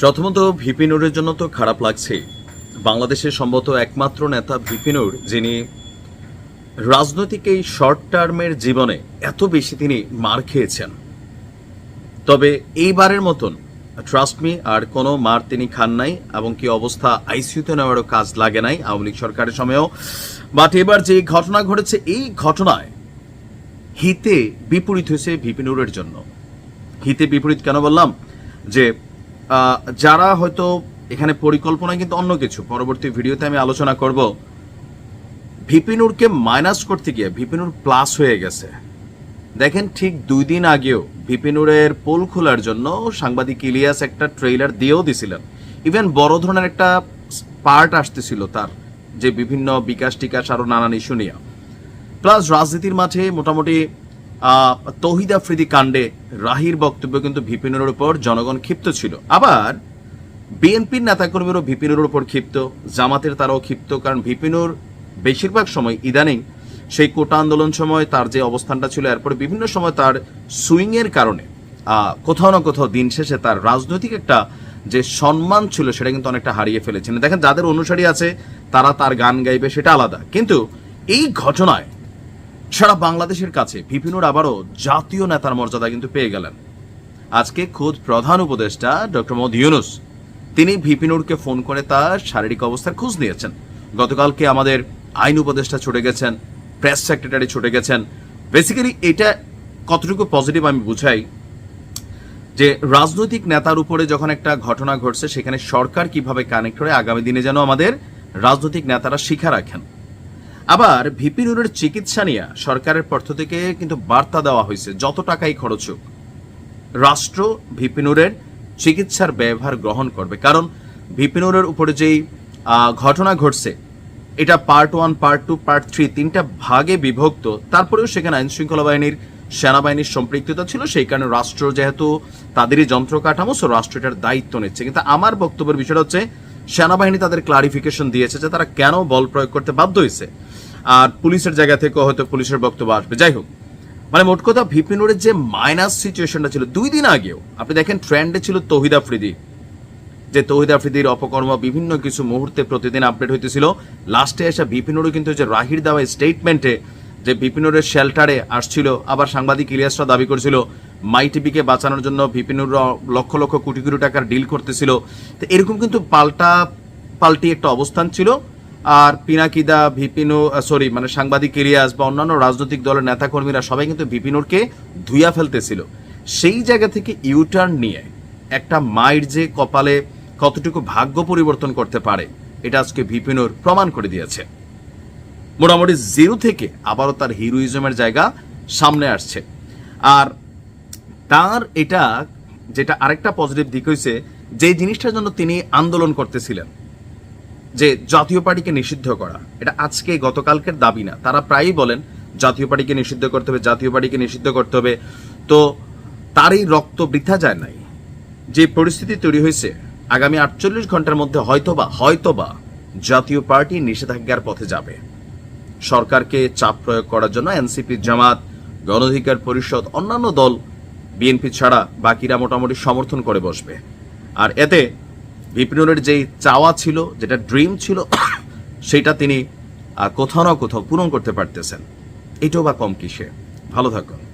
প্রথমত ভিপিনুরের জন্য তো খারাপ লাগছে। বাংলাদেশের সম্ভবত একমাত্র নেতা ভিপিনুর যিনি রাজনৈতিক এই শর্ট টার্মের জীবনে এত বেশি তিনি মার খেয়েছেন। তবে এইবারের মতন ট্রাস্ট মি আর কোনো মার তিনি খান নাই, এবং কি অবস্থা আইসিউতে নেওয়ারও কাজ লাগে নাই আওয়ামী লীগ সরকারের সময়েও। বাট এবার যে ঘটনা ঘটেছে, এই ঘটনায় হিতে বিপরীত হয়েছে ভিপিনুরের জন্য। হিতে বিপরীত কেন বললাম? যে যারা হয়তো এখানে পরিকল্পনা কিন্তু অন্য কিছু, পরবর্তী ভিডিওতে আমি আলোচনা করব। ভিপিনুরকে মাইনাস করতে গিয়ে ভিপিনুর প্লাস হয়ে গেছে। দেখেন ঠিক দুই দিন আগেও ভিপিনুরের পোল খোলার জন্য সাংবাদিক ইলিয়াস একটা ট্রেইলার দিয়েও দিছিলেন। ইভেন বড় ধরনের একটা পার্ট আসতেছিল তার, যে বিভিন্ন বিকাশ টিকাশ আরও নানান ইস্যু নিয়ে। প্লাস রাজনীতির মাঠে মোটামুটি তৌহিদ আফ্রিদি কাণ্ডে রাহির বক্তব্য কিন্তু ভিপিনুরের উপর জনগণ ক্ষিপ্ত ছিল। আবার, বিএনপির নেতাকর্মীরও ভিপিনুরের উপর ক্ষিপ্ত, জামাতের তারাও ক্ষিপ্ত, কারণ ভিপিনুর বেশিরভাগ সময় ইদানিং সেই কোটা আন্দোলন সময় তার যে অবস্থানটা ছিল, এরপরে বিভিন্ন সময় তার সুইং এর কারণে কোথাও না কোথাও দিন শেষে তার রাজনৈতিক একটা যে সম্মান ছিল সেটা কিন্তু অনেকটা হারিয়ে ফেলেছেন। দেখেন, যাদের অনুসারী আছে, তারা তার গান গাইবে সেটা আলাদা। কিন্তু এই ঘটনায় সারা বাংলাদেশের কাছে ভিপিনুর আবারও জাতীয় নেতার মর্যাদা কিন্তু পেয়ে গেলেন। আজকে খোদ প্রধান উপদেষ্টা ডক্টর মোহাম্মদ ইউনুস, তিনি ভিপিনুরকে ফোন করে তার শারীরিক অবস্থার খোঁজ নিয়েছেন। গতকালকে আমাদের আইন উপদেষ্টা ছুটে গেছেন, প্রেস সেক্রেটারি ছুটে গেছেন। বেসিক্যালি এটা কতটুকু পজিটিভ আমি বুঝাই, যে রাজনৈতিক নেতার উপরে যখন একটা ঘটনা ঘটছে, সেখানে সরকার কীভাবে কানেক্ট করে আগামী দিনে যেন আমাদের রাজনৈতিক নেতারা শিখা রাখেন। আবার ভিপি ভিপিনুরের চিকিৎসা নিয়ে সরকারের পক্ষ থেকে কিন্তু বার্তা দেওয়া হয়েছে, যত টাকাই খরচ হোক। রাষ্ট্র ভিপিনুরের চিকিৎসার ব্যবহার গ্রহণ করবে। কারণ ভিপিনুরের উপরে যেই ঘটনা ঘটছে, এটা part one part two part three তিনটা ভাগে বিভক্ত। তারপরেও সেখানে আইন শৃঙ্খলা বাহিনীর সেনাবাহিনীর সম্পৃক্ততা ছিল, সেই কারণে রাষ্ট্র যেহেতু তাদেরই যন্ত্র কাঠামো সো রাষ্ট্র এটার দায়িত্ব নিচ্ছে। কিন্তু আমার বক্তব্যের বিষয়টা হচ্ছে সেনাবাহিনী তাদের ক্লারিফিকেশন দিয়েছে যে তারা কেন বল প্রয়োগ করতে বাধ্য হয়েছে। আর পুলিশের জায়গা থেকে হয়তো পুলিশের বক্তব্য আসবে। যাই হোক মানে মোট কথা ভিপিনুরের যে মাইনাস সিচুয়েশনটা ছিল, দুই দিন আগেও, আপনি দেখেন ট্রেন্ডে ছিল তহিদ আফ্রিদি। যে তহিদ আফ্রিদির অপকর্ম বিভিন্ন কিছু মুহূর্তে প্রতিদিন আপডেট হইতেছিল। লাস্টে এসে ভিপিনুরও কিন্তু যে রাহির দেওয়া স্টেটমেন্টে যে ভিপিনুরের শেল্টারে আসছিল, আবার সাংবাদিক ইলিয়াসরা দাবি করেছিল, মাই টিভিকে বাঁচানোর জন্য ভিপিনুর লক্ষ লক্ষ কোটি কোটি টাকার ডিল করতেছিল। তো এরকম কিন্তু পাল্টা পাল্টি একটা অবস্থান ছিল। আর পিনাকিদা, ভিপিনু সরি মানে সাংবাদিক ইলিয়াস বা অন্যান্য রাজনৈতিক দলের নেতাকর্মীরা সবাই কিন্তু ভিপিনুরকে ধুইয়া ফেলতেছিল। সেই জায়গা থেকে ইউটার্ন নিয়ে একটা মায়ের যে কপালে কতটুকু ভাগ্য পরিবর্তন করতে পারে, এটা আজকে ভিপিনুর প্রমাণ করে দিয়েছে। মোটামুটি জিরো থেকে আবারও তার হিরোইজমের জায়গা সামনে আসছে। আর তার এটা, যেটা আরেকটা পজিটিভ দিক হয়েছে যে জিনিসটার জন্য তিনি আন্দোলন করতেছিলেন, যে জাতীয় পার্টিকে নিষিদ্ধ করা, এটা আজকে গতকালকের দাবি না। তারা প্রায়ই বলেন, জাতীয় পার্টিকে নিষিদ্ধ করতে হবে, জাতীয় পার্টিকে নিষিদ্ধ করতে হবে। তো তারই রক্ত বৃথা যায় নাই। যে পরিস্থিতি তৈরি হয়েছে, আগামী আটচল্লিশ ঘণ্টার মধ্যে হয়তোবা হয়তোবা জাতীয় পার্টি নিষেধাজ্ঞার পথে যাবে। সরকারকে চাপ প্রয়োগ করার জন্য এনসিপি, জামাত, গণ অধিকার পরিষদ, অন্যান্য দল, বিএনপি ছাড়া বাকিরা মোটামুটি সমর্থন করে বসবে। আর এতে বিপিনুরের যেই চাওয়া ছিল, যেটা ড্রিম ছিল, সেটা তিনি কোথাও না কোথাও পূরণ করতে পারতেছেন। এটাও বা কম কিসে। ভালো থাকুন।